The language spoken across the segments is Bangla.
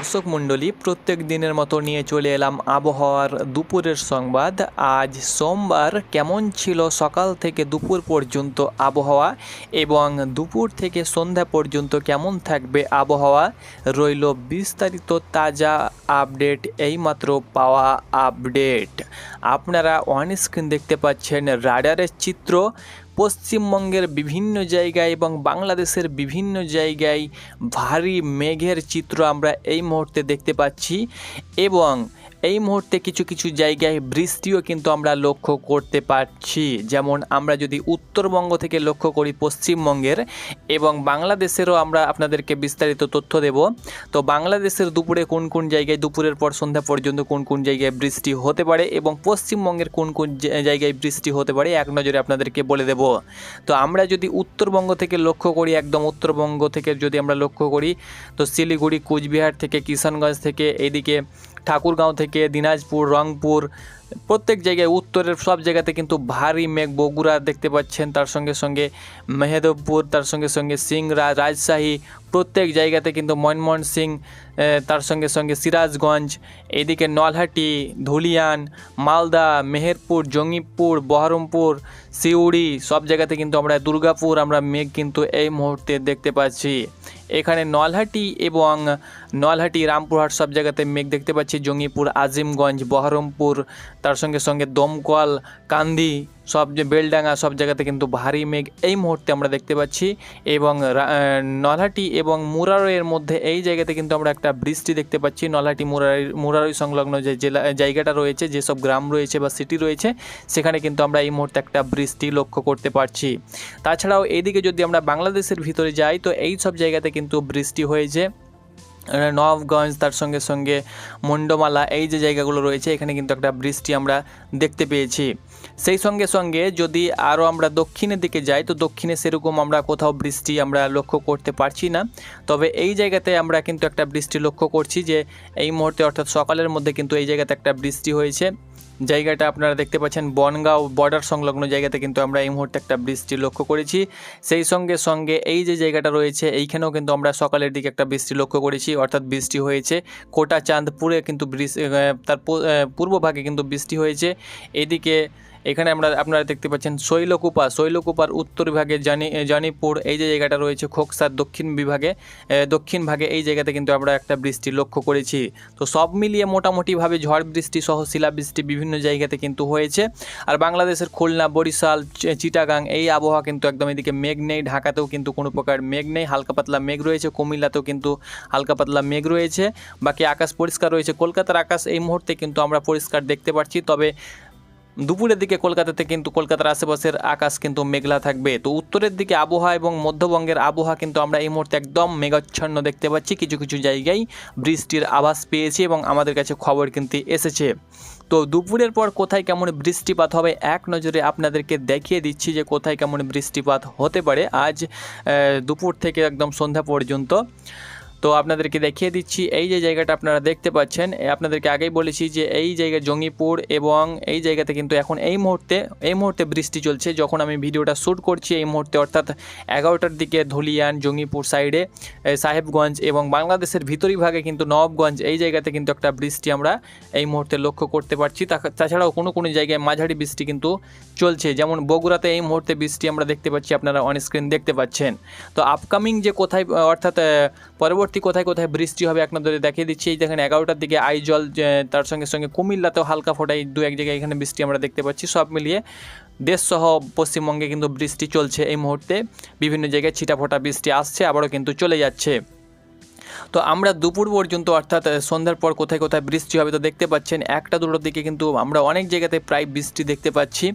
দর্শক মণ্ডলী, প্রত্যেক দিনের মতো নিয়ে চলে এলাম আবহাওয়ার দুপুরের সংবাদ। আজ সোমবার কেমন ছিল সকাল থেকে দুপুর পর্যন্ত আবহাওয়া এবং দুপুর থেকে সন্ধ্যা পর্যন্ত কেমন থাকবে আবহাওয়া? রইল বিস্তারিত তাজা আপডেট, এইমাত্র পাওয়া আপডেট। আপনারা অন স্ক্রিন দেখতে পাচ্ছেন রাডারের চিত্র। পশ্চিমবঙ্গের বিভিন্ন জায়গায় এবং বাংলাদেশের বিভিন্ন জায়গায় ভারী মেঘের চিত্র আমরা এই মুহূর্তে দেখতে পাচ্ছি এবং এই মুহূর্তে কিছু কিছু জায়গায় বৃষ্টিও কিন্তু আমরা লক্ষ্য করতে পারছি। যেমন আমরা যদি উত্তরবঙ্গ থেকে লক্ষ্য করি পশ্চিমবঙ্গের এবং বাংলাদেশেরও আমরা আপনাদেরকে বিস্তারিত তথ্য দেব। তো বাংলাদেশের দুপুরে কোন কোন জায়গায়, দুপুরের পর সন্ধ্যা পর্যন্ত কোন কোন জায়গায় বৃষ্টি হতে পারে এবং পশ্চিমবঙ্গের কোন কোন জায়গায় বৃষ্টি হতে পারে, এক নজরে আপনাদেরকে বলে দেব। তো আমরা যদি উত্তরবঙ্গ থেকে লক্ষ্য করি, একদম উত্তরবঙ্গ থেকে যদি আমরা লক্ষ্য করি, তো শিলিগুড়ি, কুচবিহার থেকে, কিষানগঞ্জ থেকে, এইদিকে ঠাকুরগাঁও থেকে, দিনাজপুর, রংপুর, প্রত্যেক জায়গায়, উত্তরের সব জায়গাতে কিন্তু ভারী মেঘ। বগুড়া দেখতে পাচ্ছেন, তার সঙ্গে সঙ্গে মেহেদবপুর, তার সঙ্গে সঙ্গে সিংরা, রাজশাহী প্রত্যেক জায়গাতে কিন্তু মনমোহন সিং তার সঙ্গে সঙ্গে সিরাজগঞ্জ, এদিকে নলহাটি, ধুলিয়ান, মালদা, মেহেরপুর, জঙ্গিপুর, বহরমপুর, সিউড়ি, সব জায়গাতে কিন্তু আমরা দুর্গাপুর, আমরা মেঘ কিন্তু এই মুহূর্তে দেখতে পাচ্ছি। এখানে নলহাটি এবং নলহাটি, রামপুরহাট সব জায়গাতে মেঘ দেখতে পাচ্ছি। জঙ্গিপুর, আজিমগঞ্জ, বহরমপুর, তার সঙ্গে সঙ্গে দমকল, কান্দি সব যে বেলডাঙ্গা, সব জায়গাতে কিন্তু ভারী মেঘ এই মুহূর্তে আমরা দেখতে পাচ্ছি এবং নলহাটি এবং মুরারইয়ের মধ্যে এই জায়গাতে কিন্তু আমরা একটা বৃষ্টি দেখতে পাচ্ছি। নলহাটি মুরারি মুরারই সংলগ্ন যে জেলা, জায়গাটা রয়েছে, যেসব গ্রাম রয়েছে বা সিটি রয়েছে, সেখানে কিন্তু আমরা এই মুহূর্তে একটা বৃষ্টি লক্ষ্য করতে পারছি। তাছাড়াও এইদিকে যদি আমরা বাংলাদেশের ভিতরে যাই, তো এই সব জায়গাতে কিন্তু বৃষ্টি হয়েছে। আহ, নবাবগঞ্জ তার সঙ্গে সঙ্গে মন্ডমালা এই যে জায়গাগুলো রয়েছে এখানে কিন্তু একটা বৃষ্টি আমরা দেখতে পেয়েছি। সেই সঙ্গে সঙ্গে যদি আরও আমরা দক্ষিণের দিকে যাই তো দক্ষিণে সেরকম আমরা কোথাও বৃষ্টি আমরা লক্ষ্য করতে পারছি না। তবে এই জায়গাতে আমরা কিন্তু একটা বৃষ্টি লক্ষ্য করছি যে এই মুহূর্তে অর্থাৎ সকালের মধ্যে কিন্তু এই জায়গাতে একটা বৃষ্টি হয়েছে। জায়গাটা আপনারা দেখতে পাচ্ছেন, বনগাঁও বর্ডার সংলগ্ন জায়গাতে কিন্তু আমরা এই মুহূর্তে একটা বৃষ্টি লক্ষ্য করেছি। সেই সঙ্গে সঙ্গে এই যে জায়গাটা রয়েছে, এইখানেও কিন্তু আমরা সকালের দিকে একটা বৃষ্টি লক্ষ্য করেছি, অর্থাৎ বৃষ্টি হয়েছে। কোটা চাঁদপুরে কিন্তু তার পূর্বভাগে কিন্তু বৃষ্টি হয়েছে। এদিকে এখানে আমরা, আপনারা দেখতে পাচ্ছেন শৈলকুপা, শৈলকুপার উত্তর বিভাগে জানি, জানিপুর, এই যে জায়গাটা রয়েছে খোকসার দক্ষিণ বিভাগে দক্ষিণ ভাগে এই জায়গাতে কিন্তু আমরা একটা বৃষ্টি লক্ষ্য করেছি। তো সব মিলিয়ে মোটামুটিভাবে ঝড় বৃষ্টি সহ শিলাবৃষ্টি বিভিন্ন জায়গাতে কিন্তু হয়েছে। আর বাংলাদেশের খুলনা, বরিশাল চিটাগাং, এই আবহাওয়া কিন্তু একদম এদিকে মেঘ নেই, ঢাকাতেও কিন্তু কোনো প্রকার মেঘ নেই, হালকা পাতলা মেঘ রয়েছে, কুমিল্লাতেও কিন্তু হালকা পাতলা মেঘ রয়েছে। বাকি আকাশ পরিষ্কার রয়েছে, কলকাতার আকাশ এই মুহূর্তে কিন্তু আমরা পরিষ্কার দেখতে পাচ্ছি। তবে দুপুরের দিকে কলকাতাতে কিন্তু কলকাতার আশেপাশের আকাশ কিন্তু মেঘলা থাকবে। তো উত্তরের দিকে আবহাওয়া এবং মধ্যবঙ্গের আবহাওয়া কিন্তু আমরা এই মুহূর্তে একদম মেঘাচ্ছন্ন দেখতে পাচ্ছি। কিছু কিছু জায়গায় বৃষ্টির আভাস পেয়েছি এবং আমাদের কাছে খবর কিন্তু এসেছে। তো দুপুরের পর কোথায় কেমন বৃষ্টিপাত হবে এক নজরে আপনাদেরকে দেখিয়ে দিচ্ছি যে কোথায় কেমন বৃষ্টিপাত হতে পারে। আজ দুপুর থেকে একদম সন্ধ্যা পর্যন্ত। তো আপনাদেরকে দেখিয়ে দিচ্ছি এই যে জায়গাটা আপনারা দেখতে পাচ্ছেন আপনাদেরকে আগেই বলেছি যে এই জায়গা জঙ্গিপুর এবং এই জায়গাতে কিন্তু এখন এই মুহূর্তে এই মুহূর্তে বৃষ্টি চলছে। যখন আমি ভিডিওটা শ্যুট করছি এই মুহূর্তে অর্থাৎ এগারোটার দিকে ধুলিয়ান জঙ্গিপুর সাইডে সাহেবগঞ্জ এবং বাংলাদেশের ভিতরি ভাগে কিন্তু নবগঞ্জ এই জায়গাতে কিন্তু একটা বৃষ্টি আমরা এই মুহূর্তে লক্ষ্য করতে পারছি। তাছাড়াও কোনো কোনো জায়গায় মাঝারি বৃষ্টি কিন্তু চলছে। যেমন বগুড়াতে এই মুহূর্তে বৃষ্টি আমরা দেখতে পাচ্ছি আপনারা অন স্ক্রিন দেখতে পাচ্ছেন। তো আপকামিং যে কোথায় অর্থাৎ আহ, পরবর্তী কোথায় কোথায় বৃষ্টি হবে নজরে দেখিয়ে দিচ্ছি। এই দেখেন এগারোটার দিকে আইজল তার সঙ্গে সঙ্গে কুমিল্লাতেও হালকা ফোটাই দু এক জায়গায় এখানে বৃষ্টি আমরা দেখতে পাচ্ছি। সব মিলিয়ে দেশসহ পশ্চিমবঙ্গে কিন্তু বৃষ্টি চলছে এই মুহূর্তে। বিভিন্ন জায়গায় ছিটাফোটা বৃষ্টি আসছে, আবারও কিন্তু চলে যাচ্ছে। তো আমরা দুপুর পর্যন্ত, অর্থাৎ সন্ধ্যার পর কোথায় কোথায় বৃষ্টি হবে তো দেখতে পাচ্ছেন, একটা দুটোর দিকে কিন্তু আমরা অনেক জায়গাতে প্রায় বৃষ্টি দেখতে পাচ্ছি।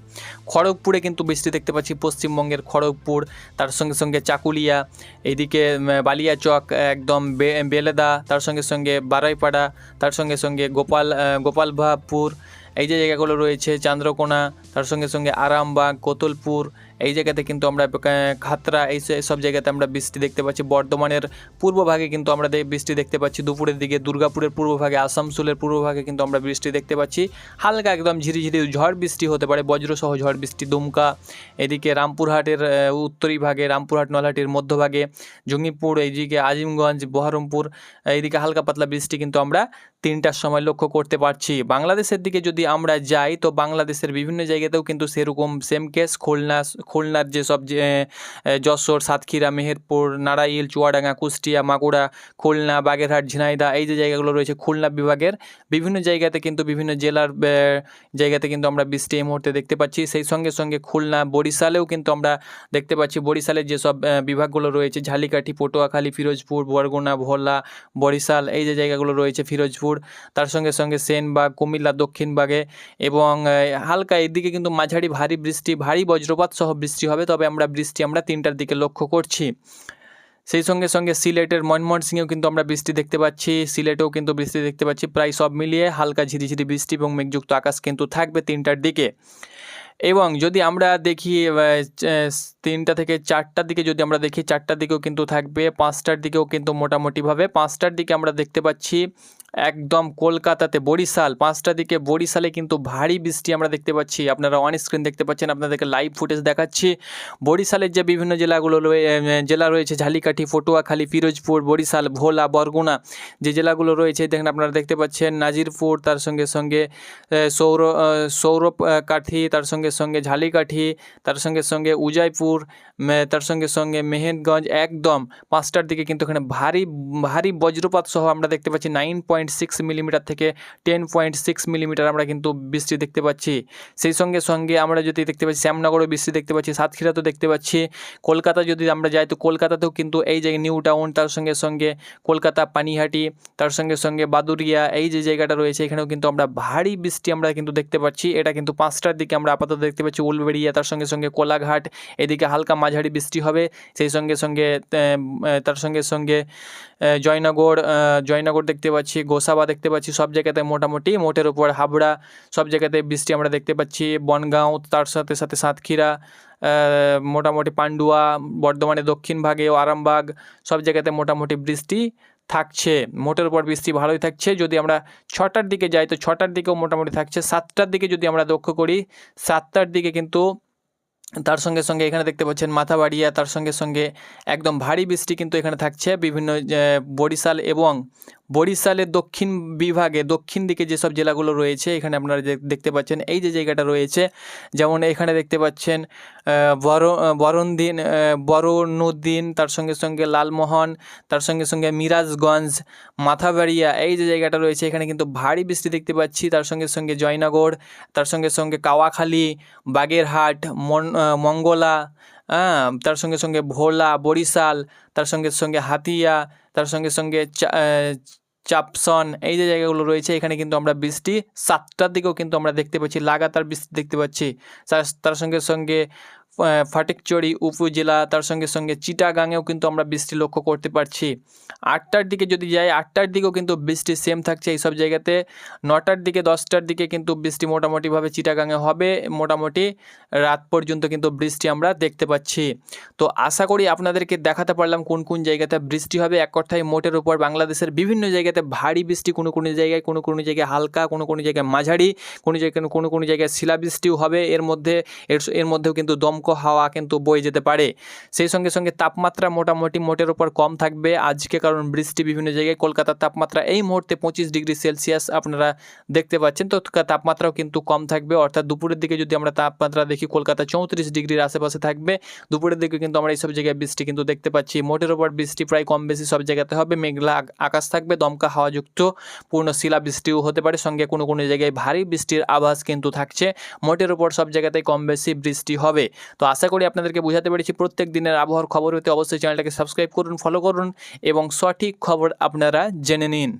খড়গপুরে কিন্তু বৃষ্টি দেখতে পাচ্ছি, পশ্চিমবঙ্গের খড়গপুর, তার সঙ্গে সঙ্গে চাকুলিয়া এদিকে বালিয়াচক একদম বেলেদা, তার সঙ্গে সঙ্গে বারাইপাড়া, তার সঙ্গে সঙ্গে গোপাল গোপালভাবপুর, এই যে জায়গাগুলো রয়েছে, চান্দ্রকোনা, তার সঙ্গে সঙ্গে আরামবাগ, কোতলপুর এই জায়গাতে কিন্তু আমরা খাতরা, এই সব জায়গাতে আমরা বৃষ্টি দেখতে পাচ্ছি। বর্ধমানের পূর্বভাগে কিন্তু আমরা বৃষ্টি দেখতে পাচ্ছি। দুপুরের দিকে দুর্গাপুরের পূর্বভাগে আসানসোলের পূর্বভাগে কিন্তু আমরা বৃষ্টি দেখতে পাচ্ছি। হালকা একদম ঝিরিঝিরি ঝড় বৃষ্টি হতে পারে, বজ্রসহ ঝড় বৃষ্টি দুমকা। এদিকে রামপুরহাটের উত্তরি ভাগে, রামপুরহাট, নলহাটির মধ্যভাগে জঙ্গিপুর, এইদিকে আজিমগঞ্জ, বহরমপুর, এইদিকে হালকা পাতলা বৃষ্টি কিন্তু আমরা তিনটার সময় লক্ষ্য করতে পারছি। বাংলাদেশের দিকে যদি আমরা যাই, তো বাংলাদেশের বিভিন্ন জায়গাতেও কিন্তু সেরকম সেম কেস খুলনা খুলনার যেসব যে যশোর, সাতক্ষীরা, মেহেরপুর, নারাইল, চুয়াডাঙ্গা, কুষ্টিয়া, মাগুরা, খুলনা, বাগেরহাট ঝিনাইদা এই যে জায়গাগুলো রয়েছে খুলনা বিভাগের, বিভিন্ন জায়গাতে কিন্তু বিভিন্ন জেলার জায়গাতে কিন্তু আমরা বৃষ্টি এই মুহূর্তে দেখতে পাচ্ছি। সেই সঙ্গে সঙ্গে খুলনা, বরিশালেও কিন্তু আমরা দেখতে পাচ্ছি। বরিশালের যেসব বিভাগগুলো রয়েছে, ঝালিকাঠি, পটুয়াখালী, ফিরোজপুর, বরগুনা, ভোলা, বরিশাল, এই যে জায়গাগুলো রয়েছে ফিরোজপুর, তার সঙ্গে সঙ্গে সেনবাগ, কুমিল্লা, দক্ষিণবাগে এবং হালকা এদিকে কিন্তু মাঝারি ভারী বৃষ্টি, ভারী বজ্রপাত সহ বৃষ্টি হবে, তবে আমরা বৃষ্টি আমরা তিনটার দিকে লক্ষ্য করছি। সেই সঙ্গে সঙ্গে সিলেটের ময়মনসিংহেও কিন্তু আমরা বৃষ্টি দেখতে পাচ্ছি। সিলেটেও কিন্তু বৃষ্টি দেখতে পাচ্ছি, প্রায় সব মিলিয়ে হালকা ঝিরিঝিরি বৃষ্টি এবং মেঘযুক্ত আকাশ কিন্তু থাকবে তিনটার দিকে। এবং যদি আমরা দেখি তিনটা থেকে চারটার দিকে যদি আমরা দেখি, চারটার দিকেও কিন্তু থাকবে, পাঁচটার দিকেও কিন্তু মোটামুটিভাবে পাঁচটার দিকে আমরা দেখতে পাচ্ছি একদম কলকাতাতে বরিশাল, পাঁচটা দিকে বরিশালে কিন্তু ভারী বৃষ্টি আমরা দেখতে পাচ্ছি। আপনারা অন স্ক্রিন দেখতে পাচ্ছেন, আপনাদেরকে লাইভ ফুটেজ দেখাচ্ছি। বরিশালের যে বিভিন্ন জেলাগুলো জেলা রয়েছে, ঝালিকাঠি পটুয়াখালী ফিরোজপুর, বরিশাল, ভোলা, বরগুনা, যে জেলাগুলো রয়েছে, দেখেন আপনারা দেখতে পাচ্ছেন, নাজিরপুর, তার সঙ্গে সঙ্গে সৌর সৌরভ কাঠি তার সঙ্গে সঙ্গে ঝালিকাঠি, তার সঙ্গে সঙ্গে উজয়পুর তার সঙ্গে সঙ্গে মেহেরগঞ্জ একদম পাঁচটার দিকে কিন্তু এখানে ভারী ভারী বজ্রপাত সহ আমরা দেখতে পাচ্ছি নাইন পয়েন্ট সিক্স মিলিমিটার থেকে টেন পয়েন্ট সিক্স মিলিমিটার আমরা কিন্তু বৃষ্টি দেখতে পাচ্ছি। সেই সঙ্গে সঙ্গে আমরা যদি দেখতে পাচ্ছি, শ্যামনগরও বৃষ্টি দেখতে পাচ্ছি, সাতক্ষীরাতেও দেখতে পাচ্ছি। কলকাতা যদি আমরা যাই, তো কলকাতাতেও কিন্তু এই জায়গায় নিউ টাউন, তার সঙ্গে সঙ্গে কলকাতা, পানিহাটি, তার সঙ্গে সঙ্গে বাদুরিয়া এই যে জায়গাটা রয়েছে, এখানেও কিন্তু আমরা ভারী বৃষ্টি আমরা কিন্তু দেখতে পাচ্ছি। এটা কিন্তু পাঁচটার দিকে আমরা আপাতত দেখতে পাচ্ছি উলবেড়িয়া, তার সঙ্গে সঙ্গে কোলাঘাট, এদিকে হালকা মাঝারি বৃষ্টি হবে। সেই সঙ্গে সঙ্গে তার সঙ্গে সঙ্গে জয়নগর জয়নগর দেখতে পাচ্ছি গোসাবা দেখতে পাচ্ছি, সব জায়গাতে মোটামুটি। মোটের উপর হাবড়া, সব জায়গাতে বৃষ্টি আমরা দেখতে পাচ্ছি। বনগাঁও, তার সাথে সাথে সাতক্ষীরা মোটামুটি পান্ডুয়া, বর্ধমানে দক্ষিণ ভাগে আরামবাগ, সব জায়গাতে মোটামুটি বৃষ্টি থাকছে। মোটের উপর বৃষ্টি ভালোই থাকছে। যদি আমরা ছটার দিকে যাই, তো ছটার দিকেও মোটামুটি থাকছে। সাতটার দিকে যদি আমরা লক্ষ্য করি, সাতটার দিকে কিন্তু তার সঙ্গে সঙ্গে এখানে দেখতে পাচ্ছেন মাথাবাড়িয়া তার সঙ্গে সঙ্গে একদম ভারী বৃষ্টি কিন্তু এখানে থাকছে। বিভিন্ন বরিশাল এবং বরিশালের দক্ষিণ বিভাগে দক্ষিণ দিকে যেসব জেলাগুলো রয়েছে এখানে আপনারা দেখতে পাচ্ছেন এই যে জায়গাটা রয়েছে যেমন এখানে দেখতে পাচ্ছেন বর আহ, বরনুদ্দিন তার সঙ্গে সঙ্গে লালমোহন তার সঙ্গে সঙ্গে মিরাজগঞ্জ মাথাবাড়িয়া এই যে জায়গাটা রয়েছে এখানে কিন্তু ভারী বৃষ্টি দেখতে পাচ্ছি। তার সঙ্গে সঙ্গে জয়নগর তার সঙ্গে সঙ্গে কাওয়াখালী বাগেরহাট মন মঙ্গলা হ্যাঁ তার সঙ্গে সঙ্গে ভোলা, বরিশাল, তার সঙ্গে সঙ্গে হাতিয়া, তার সঙ্গে সঙ্গে চাপসন, এই যে জায়গাগুলো রয়েছে, এখানে কিন্তু আমরা বৃষ্টি সাতটার দিকেও কিন্তু আমরা দেখতে পাচ্ছি, লাগাতার বৃষ্টি দেখতে পাচ্ছি। তার সঙ্গে সঙ্গে আহ, ফটিকচুরি উপজেলা তার সঙ্গে সঙ্গে চিটাগাঙেও কিন্তু আমরা বৃষ্টি লক্ষ্য করতে পারছি। আটটার দিকে যদি যাই আটটার দিকেও কিন্তু বৃষ্টি সেম থাকছে এই সব জায়গাতে। নটার দিকে দশটার দিকে কিন্তু বৃষ্টি মোটামুটিভাবে চিটাগাঙে হবে। মোটামুটি রাত পর্যন্ত কিন্তু বৃষ্টি আমরা দেখতে পাচ্ছি। তো আশা করি আপনাদেরকে দেখাতে পারলাম কোন কোন জায়গাতে বৃষ্টি হবে। এক কথায় মোটের উপর বাংলাদেশের বিভিন্ন জায়গাতে ভারী বৃষ্টি কোনো কোনো জায়গায় কোনো কোনো জায়গায় হালকা কোনো কোনো জায়গায় মাঝারি কোনো জায়গায় কোনো কোনো জায়গায় শিলাবৃষ্টিও হবে। এর মধ্যে এর মধ্যেও কিন্তু দমক হাওয়া কিন্তু বয়ে যেতে পারে। সেই সঙ্গে সঙ্গে তাপমাত্রা মোটামুটি মোটের উপর কম থাকবে। আজকে কারণ বৃষ্টি বিভিন্ন জায়গায়, কলকাতার তাপমাত্রা এই মুহূর্তে পঁচিশ ডিগ্রি সেলসিয়াস আপনারা দেখতে পাচ্ছেন। তো তাপমাত্রাও কিন্তু কম থাকবে। অর্থাৎ দুপুরের দিকে যদি আমরা তাপমাত্রা দেখি, কলকাতা চৌত্রিশ ডিগ্রির আশেপাশে থাকবে। দুপুরের দিকে কিন্তু আমরা এইসব জায়গায় বৃষ্টি কিন্তু দেখতে পাচ্ছি। মোটের উপর বৃষ্টি প্রায় কম বেশি সব জায়গাতে হবে। মেঘলা আকাশ থাকবে, দমকা হাওয়াযুক্ত, পূর্ণ শিলা বৃষ্টিও হতে পারে। সঙ্গে কোনো কোনো জায়গায় ভারী বৃষ্টির আভাস কিন্তু থাকছে। মোটের উপর সব জায়গাতেই কম বেশি বৃষ্টি হবে। তো আশা করি আপনাদেরকে বোঝাতে পেরেছি। প্রত্যেক দিনের আবহাওয়ার খবর হতে অবশ্যই চ্যানেলটাকে সাবস্ক্রাইব করুন ফলো করুন এবং সঠিক খবর আপনারা জেনে নিন।